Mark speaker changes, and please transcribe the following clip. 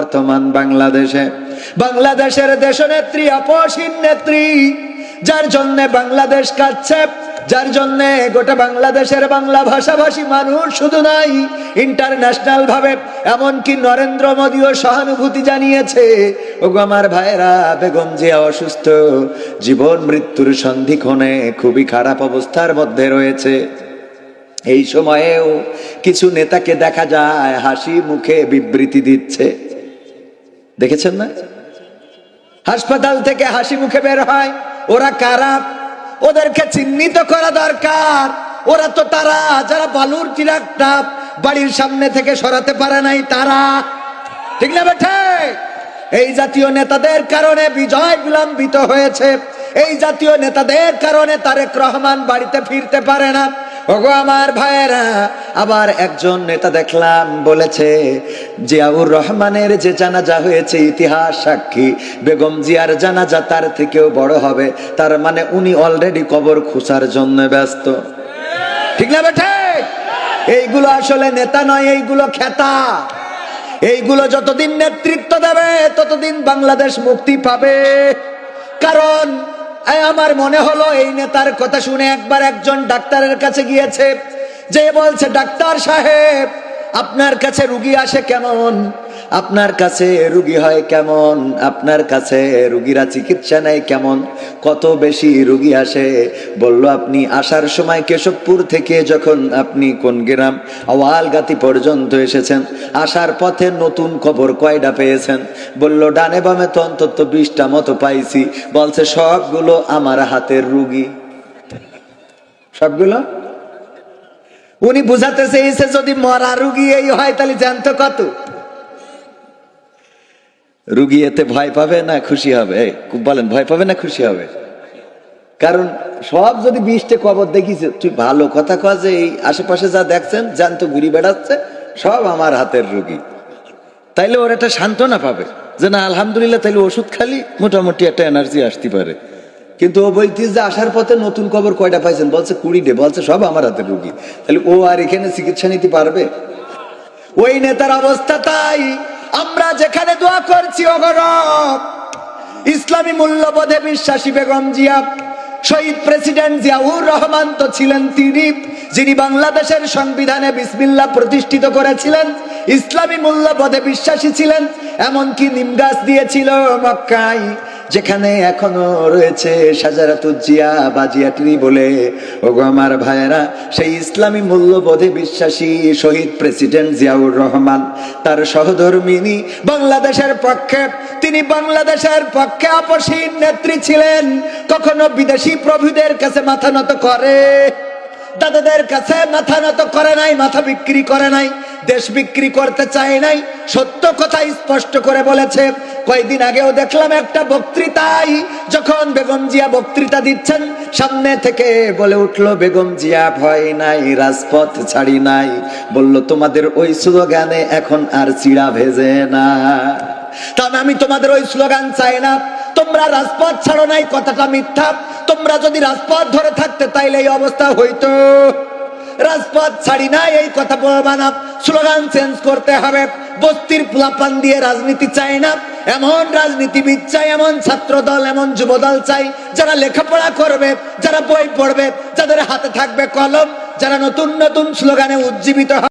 Speaker 1: বর্তমান বাংলাদেশে। বাংলাদেশের দেশনেত্রী আপসীন নেত্রী, যার জন্য বাংলাদেশ কাচ্ছে যার জন্য গোটা বাংলাদেশের বাংলা ভাষাভাষী মানুষ শুধু নাই ইন্টারন্যাশনাল ভাবে, এমনকি নরেন্দ্র মোদীও সহানুভূতি জানিয়েছে, ওগো আমার ভাইরা বেগম জিয়া অসুস্থ, জীবন মৃত্যুর সন্ধিক্ষণে খুবই খারাপ অবস্থার মধ্যে রয়েছে। এই সময়েও কিছু নেতাকে দেখা যায়, হাসি মুখে বিবৃতি দিচ্ছে। দেখেছেন না? হাসপাতাল থেকে হাসি মুখে বের হয়। ওরা কারা? ওদেরকে চিহ্নিত করা দরকার। ওরা তো তারা, যারা বালুর চিরাগটা বাড়ির সামনে থেকে সরাতে পারে নাই, তারা। ঠিক না বেঠে? এই জাতীয় নেতাদের কারণে বিজয় বিলম্বিত হয়েছে। এই জাতীয় নেতাদের কারণে তারেক রহমান বাড়িতে ফিরতে পারে না। ওগো আমার ভাইয়েরা, আবার একজন নেতা দেখলাম বলেছে, জিয়াউর রহমানের যে জানাজা হয়েছে, ইতিহাস সাক্ষী, বেগম জিয়ার জানাজা তার থেকেও বড় হবে, তার মানে উনি অলরেডি কবর খুঁচার জন্য ব্যস্ত। ঠিক না বেঠে? এইগুলো আসলে নেতা নয়, এইগুলো খেতা। এইগুলো যতদিন নেতৃত্ব দেবে, ততদিন বাংলাদেশ মুক্তি পাবে। কারণ আমার মনে হলো এই নেতার কথা শুনে একবার একজন ডাক্তারের কাছে গিয়েছে, যে বলছে, ডাক্তার সাহেব আপনার কাছে রুগী আসে কেমন? আপনার কাছে রুগী হয় কেমন? আপনার কাছে রুগীরা চিকিৎসা নেয় কেমন? কত বেশি রুগী আসে? বলল, আপনি আসার সময় কেশবপুর থেকে যখন আপনি কোন গ্রাম, আওয়ালগাতি পর্যন্ত এসেছেন, আসার পথে নতুন খবর কয়টা পেয়েছেন? বলল, ডানে বামে তো অন্তত বিশটা মতো পাইছি। বলছে, সবগুলো আমার হাতের রুগী। সবগুলো? উনি বুঝাতে চেয়েছে যদি মরা রুগী এই হয়, তাহলে জানতো কত? রুগী এতে ভয় পাবে না খুশি হবে? খুব বলেন, ভয় পাবে না খুশি হবে? কারণ সব যদি বিশটে কবর দেখিছে, তুই ভালো কথা কয় যে এই আশেপাশে যা দেখছেন জানতো ঘুরি বেড়াচ্ছে, সব আমার হাতের রুগী। তাইলে ওর একটা সান্ত্বনা পাবে যে না, আলহামদুলিল্লাহ, তাইলে ওষুধ খালি, মোটামুটি একটা এনার্জি আসতে পারে। কিন্তু ও বলতিস যে আসার পথে নতুন খবর কয়টা পাইছেন? বলছে কুড়ি ডে বলছে সব আমার হাতে রুগী তাহলে ও আর এখানে চিকিৎসা নিতে পারবে? ওই নেতার অবস্থা তাই। আমরা যেখানে দোয়া করছি অগরব ইসলামী মূল্যবোধে বিশ্বাসী বেগম জিয়া, শহীদ প্রেসিডেন্ট জিয়াউর রহমান তো ছিলেন তিনি, যিনি বাংলাদেশের সংবিধানে বিসমিল্লাহ প্রতিষ্ঠিত করেছিলেন, ইসলামী মূল্যবোধে বিশ্বাসী ছিলেন, এমনকি নিমগাছ দিয়েছিল মক্কায়। যেখানে এখনও রয়েছে সাজারাতুজিয়া বলে, ওগো আমার ভাইয়েরা, সেই ইসলামী মূল্যবোধে বিশ্বাসী শহীদ প্রেসিডেন্ট জিয়াউর রহমান, তার সহধর্মিনী বাংলাদেশের পক্ষে, তিনি বাংলাদেশের পক্ষে আপসীন নেত্রী ছিলেন, কখনো বিদেশি প্রভুদের কাছে মাথা নত করে। দাদাদের কাছে মাথা নত করে নাই, মাথা বিক্রি করে নাই, দেশ বিক্রি করতে চায় নাই। সত্য কথা স্পষ্ট করে বলেছে। কয়েকদিন আগেও দেখলাম একটা বক্তৃতাই যখন বেগম জিয়া বক্তৃতা দিচ্ছেন, সামনে থেকে বলে উঠল, বেগম জিয়া ভয় নাই, রাজপথ ছাড়ি নাই। বলল, তোমাদের ওই স্লোগানে এখন আর চিড়া ভেজে না। কারণ আমি তোমাদের ওই স্লোগান চাই না। তোমরা রাজপথ ছাড়ো নাই, কথাটা মিথ্যা। তোমরা যদি রাজপথ ধরে থাকতে, তাইলে এই অবস্থা হইতো। রাজপথ ছাড়ি না এই কথা বানা স্লোগান চেঞ্জ করতে হবে। বস্তির প্লাপান দিয়ে রাজনীতি চাই না। এমন রাজনীতিবিদ চাই, এমন ছাত্র দল এমন যুব দল চাই, যারা লেখাপড়া করবে, যারা বই পড়বে, যাদের হাতে থাকবে কলম, যারা নতুন নতুন স্লোগানে উজ্জীবিত হবে।